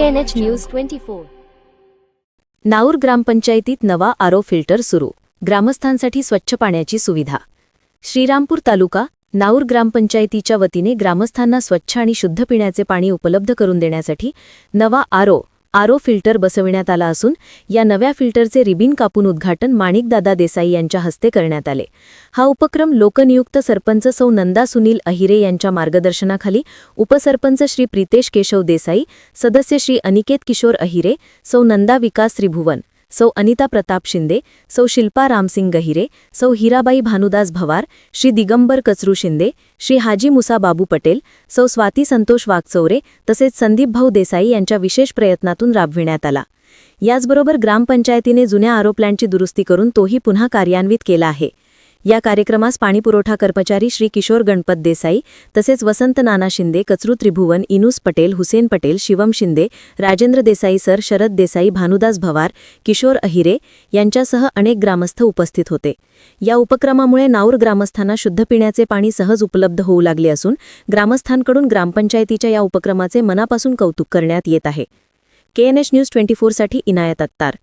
TNH news twenty four Naur ग्रामपंचायतीत नवा RO filter सुरू. ग्रामस्थांसाठी स्वच्छ पाण्याची सुविधा. श्रीरामपूर तालुका नाऊर ग्रामपंचायतीच्या वतीने ग्रामस्थांना स्वच्छ आणि शुद्ध पिण्याचे पाणी उपलब्ध करून देण्यासाठी नवा आरो आरो फिल्टर बसविण्यात आला असून या नव्या फिल्टरचे रिबिन कापून उद्घाटन माणिकदादा देसाई यांच्या हस्ते करण्यात आले. हा उपक्रम लोकनियुक्त सरपंच सौ नंदा सुनील अहिरे यांच्या मार्गदर्शनाखाली उपसरपंच श्री प्रितेश केशव देसाई सदस्य श्री अनिकेत किशोर अहिरे सौ नंदा विकास त्रिभुवन सौ अनिता प्रताप शिंदे सौ शिल्पा रामसिंग गहिरे सौ हिराबाई भानुदास भवार श्री दिगंबर कचरू शिंदे श्री हाजी मुसा बाबू पटेल सौ स्वाती संतोष वागचौरे तसेच संदीप भाऊ देसाई यांच्या विशेष प्रयत्नातून राबविण्यात आला. याचबरोबर ग्रामपंचायतीने जुन्या आरोप्लॅनची दुरुस्ती करून तोही पुन्हा कार्यान्वित केला आहे. या कार्यक्रमास पाणीपुरवठा कर्मचारी श्री किशोर गणपत देसाई तसेच वसंत नाना शिंदे कचरू त्रिभुवन इनुस पटेल हुसेन पटेल शिवम शिंदे राजेंद्र देसाई सर शरद देसाई भानुदास भवार किशोर अहिरे यांच्यासह अनेक ग्रामस्थ उपस्थित होते. या उपक्रमामुळे नाऊर ग्रामस्थांना शुद्ध पिण्याचे पाणी सहज उपलब्ध होऊ लागले असून ग्रामस्थांकडून ग्रामपंचायतीच्या या उपक्रमाचे मनापासून कौतुक करण्यात येत आहे. केएनएच न्यूज ट्वेंटी फोरसाठी इनायत अत्तार.